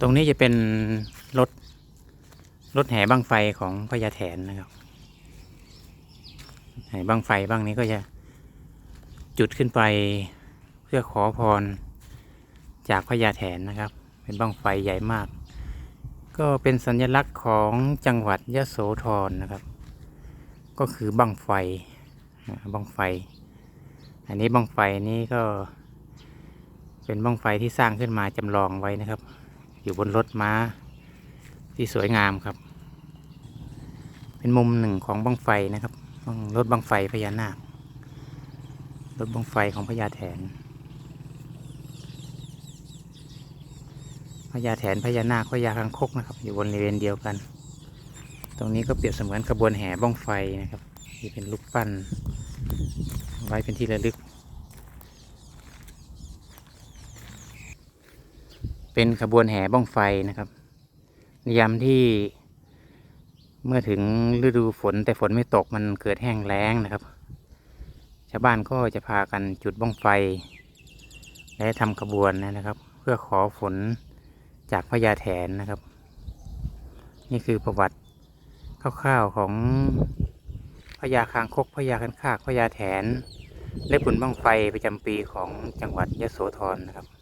ตรงนี้จะเป็นรถรถแห่บังไฟของพญาแถนนะครับแห่บังไฟบ้างนี้ก็จะจุดขึ้นไปเพื่อขอพรจากพญาแถนนะครับ เป็นบังไฟใหญ่มาก ก็เป็นสัญลักษณ์ของจังหวัดยะโสธรนะครับ ก็คือบังไฟอ่าบังไฟ อันนี้บังไฟนี้ก็เป็นบังไฟที่สร้างขึ้นมาจำลองไว้นะครับ อยู่บนรถม้า ที่สวยงามครับ เป็นมุมหนึ่งของบังไฟนะครับรถบังไฟพญานาค รถบังไฟของพญาแถนพญาแถนพญานาคพญาคังคกนะครับ อยู่บริเวณเดียวกัน ตรงนี้ก็เปรียบเสมือนขบวนแห่บ้องไฟนะครับที่เป็นลูกปั้น ไว้เป็นที่ระลึก เป็นขบวนแห่บ้องไฟนะครับในยามที่เมื่อถึงฤดูฝนแต่ฝนไม่ตกมันเกิดแห้งแล้งนะครับ ชาวบ้านก็จะพากันจุดบ้องไฟ และทำขบวนนะครับ เพื่อขอฝนจากพญาแถนนะครับ นี่คือประวัติคร่าวๆของพญาคางคกพญาคันคากพญาแถน และบุญบ้างไฟประจำปีของจังหวัดยะโสธรนะครับ